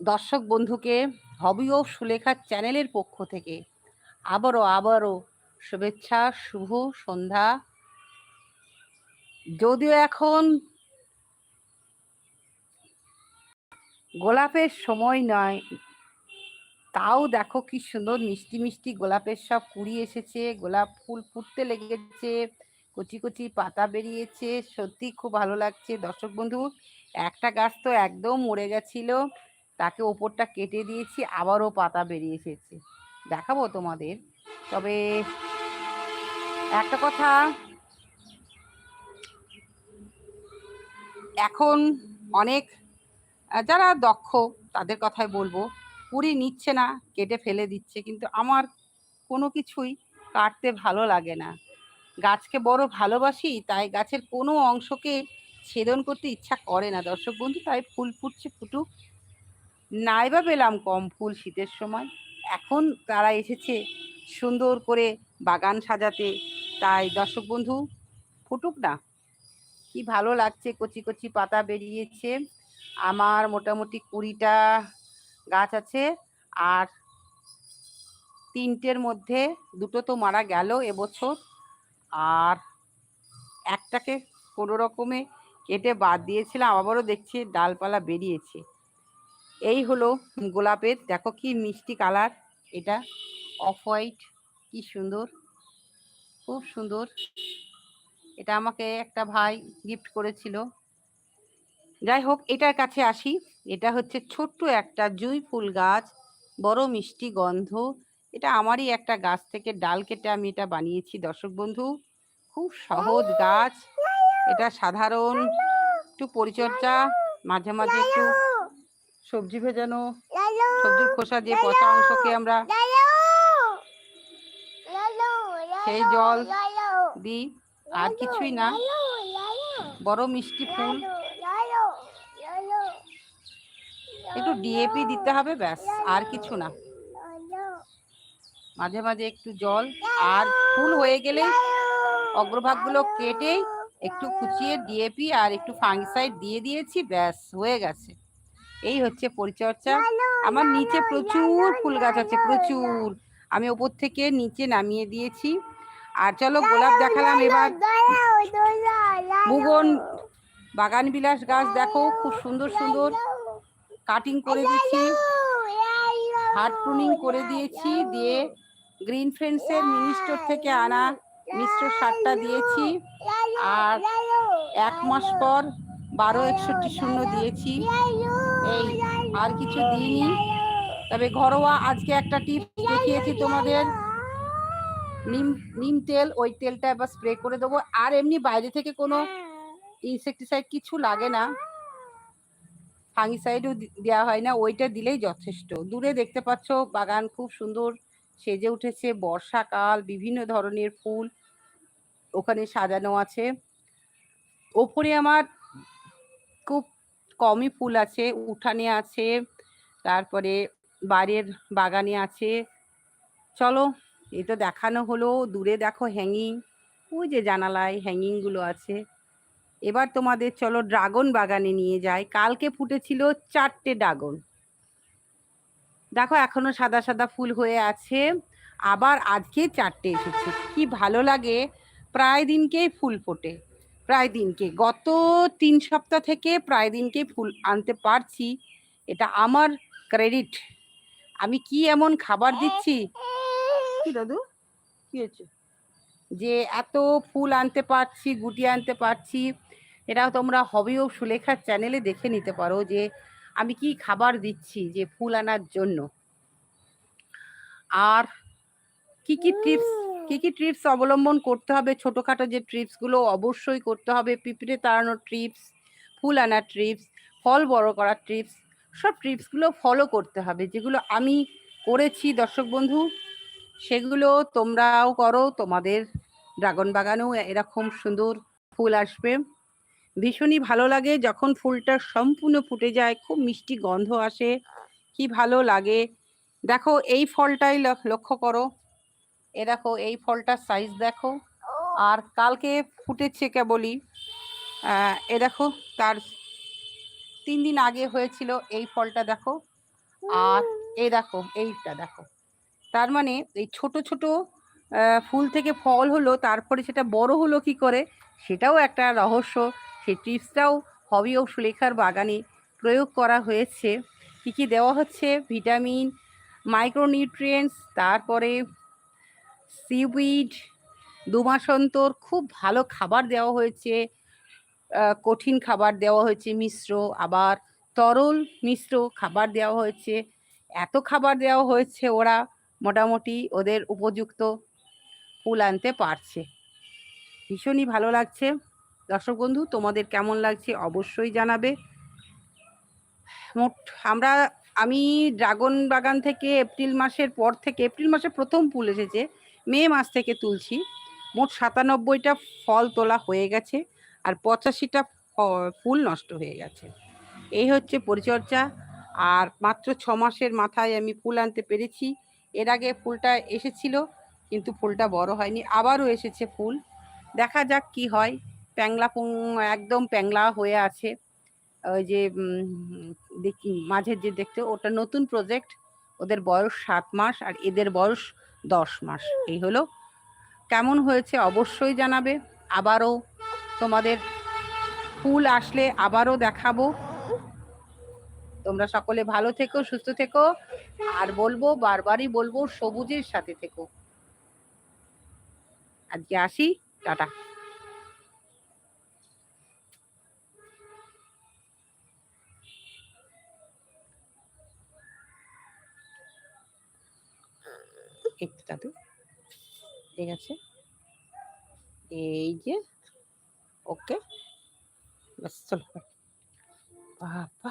দর্শক বন্ধুকে, হবি ও সুলেখা চ্যানেলের পক্ষ থেকে আবারও আবারও শুভেচ্ছা, শুভ সন্ধ্যা। যদিও এখন গোলাপের সময় নয়, তাও দেখো কি সুন্দর মিষ্টি মিষ্টি গোলাপের সব কুড়ি এসেছে, গোলাপ ফুল ফুটতে লেগেছে, কচি কচি পাতা বেরিয়েছে সত্যি খুব ভালো লাগছে। দর্শক বন্ধু, একটা গাছ তো একদম মরে গেছিল। তাকে ওপরটা কেটে দিয়েছি, আবারও পাতা বেরিয়ে এসেছে। দেখাবো তোমাদের। তবে একটা কথা, এখন অনেক যারা দক্ষ তাদের কথাই বলব পুরি নিচ্ছে না, কেটে ফেলে দিচ্ছে, কিন্তু আমার কোনো কিছুই কাটতে ভালো লাগে না। গাছকে বড় ভালোবাসি, তাই গাছের কোনো অংশকে ছেদন করতে ইচ্ছা করে না। দর্শক বন্ধু, তাই ফুল ফুটছে, ফুটুক। নাই বা পেলাম কম ফুল শীতের সময়। এখন তারা এসেছে সুন্দর করে বাগান সাজাতে। তাই দর্শক বন্ধু, ফুটুক না। কি ভালো লাগছে, কচি কচি পাতা বেরিয়েছে। আমার মোটামুটি কুড়িটা গাছ আছে আর তিনটের মধ্যে দুটো তো মারা গেল এবছর। আর একটাকে কোনো রকমে কেটে বাদ দিয়েছিলাম, আবারও দেখছি ডালপালা বেরিয়েছে। এই হলো গোলাপের, দেখো কি মিষ্টি কালার। এটা অফ হোয়াইট, কি সুন্দর, খুব সুন্দর। এটা আমাকে একটা ভাই গিফট করেছিল। যাই হোক, এটার কাছে আসি। এটা হচ্ছে ছোট্ট একটা জুই ফুল গাছ, বড় মিষ্টি গন্ধ। এটা আমারই একটা গাছ থেকে ডাল কেটে আমি এটা বানিয়েছি, দর্শক বন্ধু। খুব সহজ গাছ। এটা সাধারণ, একটু পরিচর্যা, মাঝে মাঝে একটু সবজি ভেজানো সবজির খোসা দিয়ে পচা অংশকে আমরা সেই জল দিই। আর কিছুই না। বড় মিষ্টি ফুল। একটু ডিএপি দিতে হবে ব্যাস আর কিছু না। মাঝে মাঝে একটু জল আর ফুল হয়ে গেলে অগ্রভাগগুলো কেটে একটু কুচিয়ে ডিএপি আর একটু ফাঙ্গিসাইড দিয়ে দিয়েছি ব্যাস হয়ে গেছে। এই হচ্ছে পরিচর্যা। আমার নিচে প্রচুর ফুল গাছ আছে প্রচুর। আমি ওপর থেকে নিচে নামিয়ে দিয়েছি। আর চলো গোলাপ দেখালাম এবার। মুগন বাগান বিলাস গাছ দেখো খুব সুন্দর সুন্দর। কাটিং করে দিচ্ছি। হার্ড প্রুনিং করে দিয়েছি দিয়ে গ্রিন ফ্রেন্ডসের মিনি স্টোর থেকে আনা মিশ্র সারটা দিয়েছি। আর এক মাস পর বারো একষট্টি শূন্য দিয়েছি। এই আর কিছু দিইনি। তবে ঘরোয়া আজকে একটা টিপ দেখিয়েছি তোমাদের। নিম নিম তেল, ওই তেলটা এবার স্প্রে করে দেবো। আর এমনি বাইরে থেকে কোনো ইনসেকটিসাইড কিছু লাগে না। ফাঙ্গিসাইডও দেওয়া হয় না, ওইটা দিলেই যথেষ্ট। দূরে দেখতে পাচ্ছ, বাগান খুব সুন্দর, সেজে উঠেছে। বর্ষাকাল, বিভিন্ন ধরনের ফুল ওখানে সাজানো আছে। ওপরে আমার কমই ফুল আছে, উঠানে আছে, তারপরে বাড়ির বাগানে আছে। চলো এটা দেখানো হলো, দূরে দেখো হ্যাঙ্গিং ওই যে জানালায় হ্যাঙ্গিংগুলো আছে। এবার তোমাদের চলো ড্রাগন বাগানে নিয়ে যাই। কালকে ফুটেছিল চারটে ড্রাগন দেখো, এখনও সাদা সাদা ফুল হয়ে আছে। আবার আজকে চারটে এসেছে। কি ভালো লাগে, প্রায় দিনকেই ফুল ফোটে। প্রায় দিনকে। গত তিন সপ্তাহ থেকে প্রায় দিনকে ফুল আনতে পারছি। এটা আমার ক্রেডিট আমি কি এমন খাবার দিচ্ছি? কি দাদু? কি হচ্ছে যে এত ফুল আনতে পারছি গুটি আনতে পারছি। এটাও তোমরা হবি ও সুলেখার চ্যানেলে দেখে নিতে পারো যে আমি কি খাবার দিচ্ছি যে ফুল আনার জন্য। আর কি কি টিপস কি কি ট্রিপস অবলম্বন করতে হবে? ছোটোখাটো যে ট্রিপসগুলো অবশ্যই করতে হবে। পিঁপড়ে তাড়ানোর ট্রিপস ফুল আনার ট্রিপস ফল বড় করার ট্রিপস সব ট্রিপসগুলো ফলো করতে হবে। যেগুলো আমি করেছি, দর্শক বন্ধু, সেগুলো তোমরাও করো। তোমাদের ড্রাগন বাগানেও এরকম সুন্দর ফুল আসবে। ভীষণই ভালো লাগে যখন ফুলটা সম্পূর্ণ ফুটে যায়, খুব মিষ্টি গন্ধ আসে, কি ভালো লাগে। দেখো, এই ফলটাই লক্ষ্য করো। এ দেখো এই ফলটার সাইজ দেখো। আর কালকে ফুটেছে কেবলই এ দেখো তার তিন দিন আগে হয়েছিল এই ফলটা দেখো। আর এই দেখো এইটা দেখো। তার মানে এই ছোট ছোট ফুল থেকে ফল হলো তারপরে সেটা বড় হলো কি করে সেটাও একটা রহস্য। সেই টিপসটাও হবি ও সুলেখার বাগানে প্রয়োগ করা হয়েছে। কী কী দেওয়া হচ্ছে? ভিটামিন মাইক্রোনিউট্রিয়েন্টস তারপরে সিউইড দুমাসন্তর, খুব ভালো খাবার দেওয়া হয়েছে। কঠিন খাবার দেওয়া হয়েছে মিশ্র, আবার তরল মিশ্র খাবার দেওয়া হয়েছে। এত খাবার দেওয়া হয়েছে ওরা মোটামুটি ওদের উপযুক্ত ফুল আনতে পারছে। ভীষণই ভালো লাগছে। দর্শক বন্ধু, তোমাদের কেমন লাগছে অবশ্যই জানাবে। মোট, আমরা, আমি ড্রাগন বাগান থেকে এপ্রিল মাসের পর থেকে, এপ্রিল মাসে প্রথম ফুল এসেছে। মে মাস থেকে তুলছি। মোট সাতানব্বইটা ফল তোলা হয়ে গেছে আর পঁচাশিটা ফুল নষ্ট হয়ে গেছে। এই হচ্ছে পরিচর্যা। আর মাত্র ছ মাসের মাথায় আমি ফুল আনতে পেরেছি। এর আগে ফুলটা এসেছিল, কিন্তু ফুলটা বড় হয়নি। আবারও এসেছে ফুল। দেখা যাক কি হয়। প্যাংলা একদম প্যাংলা হয়ে আছে। ওই যে দেখি, মাঝের যে দেখতে, ওটা নতুন প্রজেক্ট ওদের বয়স সাত মাস, আর এদের বয়স দশ মাস। এই হলো। কেমন হয়েছে অবশ্যই জানাবে। আবারও তোমাদের ফুল আসলে আবারও দেখাবো। তোমরা সকলে ভালো থেকো, সুস্থ থেকো। আর বলব, বারবারই বলব, সবুজের সাথে থেকো। আজকে আসি। টাটা। একটু দাদু। ঠিক আছে? এই যে ওকে। বাস চলো বাবা